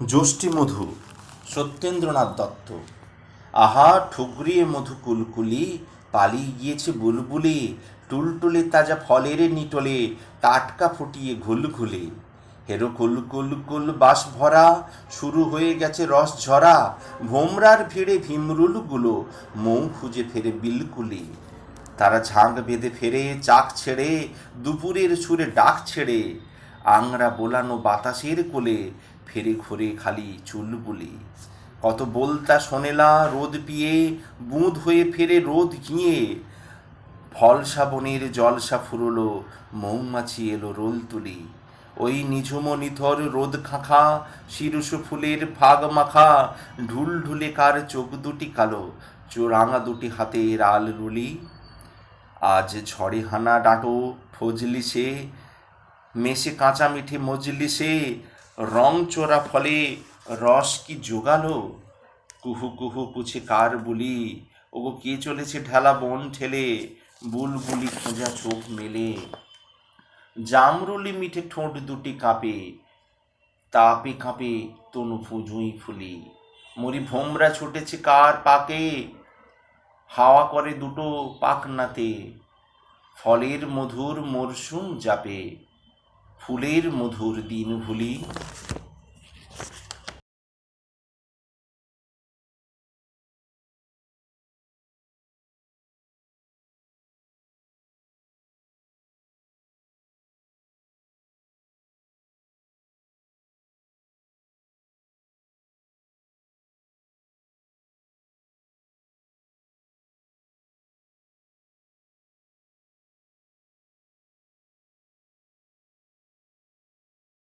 যষ্টি মধু সত্যেন্দ্রনাথ দত্ত। আহা, ঠুকরিয়ে মধু কুলকুলি, পালিয়ে গিয়েছে বুলবুলি, টুলটুলে তাজা ফলের নিটলে, টাটকা ফুটিয়ে ঘুলঘুলে। হেরো কুল কুল কুল বাস ভরা, শুরু হয়ে গেছে রস ঝরা, ভোমরার ভিড়ে ভীমরুলগুলো মৌ খুঁজে ফেরে বিলকুলি। তারা ঝাঁক বেঁধে ফেরে, চাক ছেড়ে, দুপুরের সুরে ডাক ছেড়ে, আংরা বোলানো বাতাসের কোলে ফেরে ঘুরে খালি চুলবুলি কত বলতা শোনেলা রোদ পিয়ে, বুঁদ হয়ে ফেরে রোদ গিয়ে। ফল শ্রাবণের জলসা ফুরলো, মৌমাছি এলো রোল তুলি। ওই নিঝুম নিথর রোদ খাঁখা, শিরুষ ফুলের ফাগ মাখা, ঢুল ঢুলে কার চোখ দুটি কালো, চোরাঙা দুটি হাতে রাল রুলি। আজ ঝড়ে হানা ডাঁটো, ফজলি সে, মেশে কাঁচা মিঠে মজলি সে রং চোরা ফলে রস কি জোগালো? কুহু কুহু পুছে কার বুলি? ওগো কে চলেছে ঢালা বন ঠেলে? বুলবুলি খোঁজা চোখ মেলে। জামরুলি মিঠে ঠোঁট দুটি কাঁপে, তাপে কাঁপে তনু ফুজুই ফুলি। মরি ভোমরা ছুটেছে কার পাকে? হাওয়া করে দুটো পাখনাতে, ফলের মধুর মরশুম যাপে ফুলের মধুর দিন ভুলি